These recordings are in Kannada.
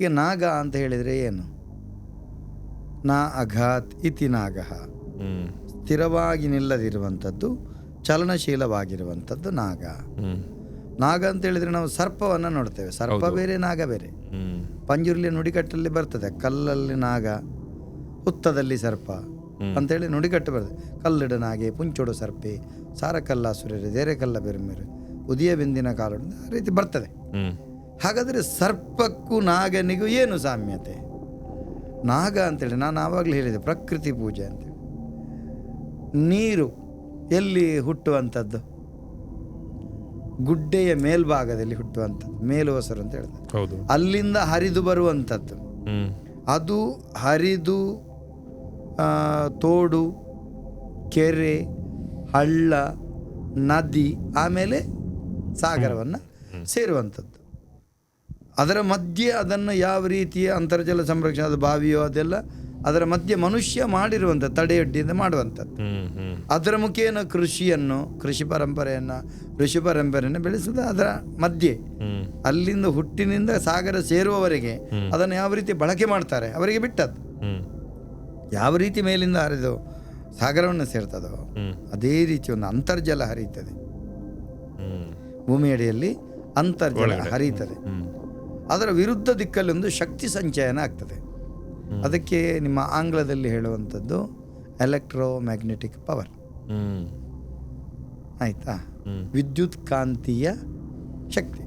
ಈಗ ನಾಗ ಅಂತ ಹೇಳಿದರೆ ಏನು? ನಾ ಅಘಾತ್ ಇತಿ ನಾಗ. ಸ್ಥಿರವಾಗಿ ನಿಲ್ಲದಿರುವಂಥದ್ದು ಚಲನಶೀಲವಾಗಿರುವಂಥದ್ದು ನಾಗ. ನಾಗ ಅಂತ ಹೇಳಿದರೆ ನಾವು ಸರ್ಪವನ್ನು ನೋಡ್ತೇವೆ. ಸರ್ಪ ಬೇರೆ ನಾಗ ಬೇರೆ. ಪಂಜುರ್ಲಿ ನುಡಿಕಟ್ಟಲ್ಲಿ ಬರ್ತದೆ. ಕಲ್ಲಲ್ಲಿ ನಾಗ ಹುತ್ತದಲ್ಲಿ ಸರ್ಪ ಅಂತೇಳಿ ನುಡಿಕಟ್ಟು ಬರ್ತದೆ. ಕಲ್ಲಿಡ ನಾಗೆ ಪುಂಚೊಡು ಸರ್ಪೆ ಸಾರಕಲ್ಲಾಸುರರೆ ದೇರೆ ಕಲ್ಲ ಬೆರುಮೆರು ಉದಿಯ ಬೆಂದಿನ ಕಾಲು ಆ ರೀತಿ ಬರ್ತದೆ. ಹಾಗಾದರೆ ಸರ್ಪಕ್ಕೂ ನಾಗನಿಗೂ ಏನು ಸಾಮ್ಯತೆ? ನಾಗ ಅಂತೇಳಿ ನಾನು ಆವಾಗಲೇ ಹೇಳಿದೆ ಪ್ರಕೃತಿ ಪೂಜೆ ಅಂತೇಳಿ. ನೀರು ಎಲ್ಲಿ ಹುಟ್ಟುವಂಥದ್ದು? ಗುಡ್ಡೆಯ ಮೇಲ್ಭಾಗದಲ್ಲಿ ಹುಟ್ಟುವಂಥದ್ದು ಮೇಲುವಸರು ಅಂತ ಹೇಳ್ತಾರೆ. ಹೌದು. ಅಲ್ಲಿಂದ ಹರಿದು ಬರುವಂಥದ್ದು. ಅದು ಹರಿದು ತೋಡು ಕೆರೆ ಹಳ್ಳ ನದಿ ಆಮೇಲೆ ಸಾಗರವನ್ನು ಸೇರುವಂಥದ್ದು. ಅದರ ಮಧ್ಯೆ ಅದನ್ನು ಯಾವ ರೀತಿಯ ಅಂತರ್ಜಲ ಸಂರಕ್ಷಣೆ ಅದು ಬಾವಿಯೋ ಅದೆಲ್ಲ ಅದರ ಮಧ್ಯೆ ಮನುಷ್ಯ ಮಾಡಿರುವಂಥ ತಡೆಯೊಡ್ಡಿಯಿಂದ ಮಾಡುವಂಥದ್ದು. ಅದರ ಮುಖೇನ ಕೃಷಿಯನ್ನು ಕೃಷಿ ಪರಂಪರೆಯನ್ನು ಋಷಿ ಪರಂಪರೆಯನ್ನು ಬೆಳೆಸುವುದು ಅದರ ಮಧ್ಯೆ. ಅಲ್ಲಿಂದ ಹುಟ್ಟಿನಿಂದ ಸಾಗರ ಸೇರುವವರೆಗೆ ಅದನ್ನು ಯಾವ ರೀತಿ ಬಳಕೆ ಮಾಡ್ತಾರೆ ಅವರಿಗೆ ಬಿಟ್ಟದ್ದು. ಯಾವ ರೀತಿ ಮೇಲಿಂದ ಹರಿದು ಸಾಗರವನ್ನು ಸೇರ್ತದೋ ಅದೇ ರೀತಿ ಒಂದು ಅಂತರ್ಜಲ ಹರಿಯುತ್ತದೆ. ಭೂಮಿಯಡಿಯಲ್ಲಿ ಅಂತರ್ಜಲ ಹರಿಯುತ್ತದೆ. ಅದರ ವಿರುದ್ಧ ದಿಕ್ಕಲ್ಲಿ ಒಂದು ಶಕ್ತಿ ಸಂಚಯನ ಆಗ್ತದೆ. ಅದಕ್ಕೆ ನಿಮ್ಮ ಆಂಗ್ಲದಲ್ಲಿ ಹೇಳುವಂಥದ್ದು ಎಲೆಕ್ಟ್ರೋ ಮ್ಯಾಗ್ನೆಟಿಕ್ ಪವರ್ ಆಯಿತಾ? ವಿದ್ಯುತ್ ಕಾಂತೀಯ ಶಕ್ತಿ.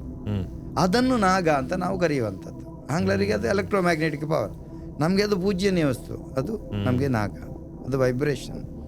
ಅದನ್ನು ನಾಗ ಅಂತ ನಾವು ಕರೆಯುವಂಥದ್ದು. ಆಂಗ್ಲರಿಗೆ ಅದು ಎಲೆಕ್ಟ್ರೋ ಮ್ಯಾಗ್ನೆಟಿಕ್ ಪವರ್ ನಮಗೆ ಅದು ಪೂಜ್ಯನೀಯ ವಸ್ತು. ಅದು ನಮಗೆ ನಾಗ. ಅದು ವೈಬ್ರೇಷನ್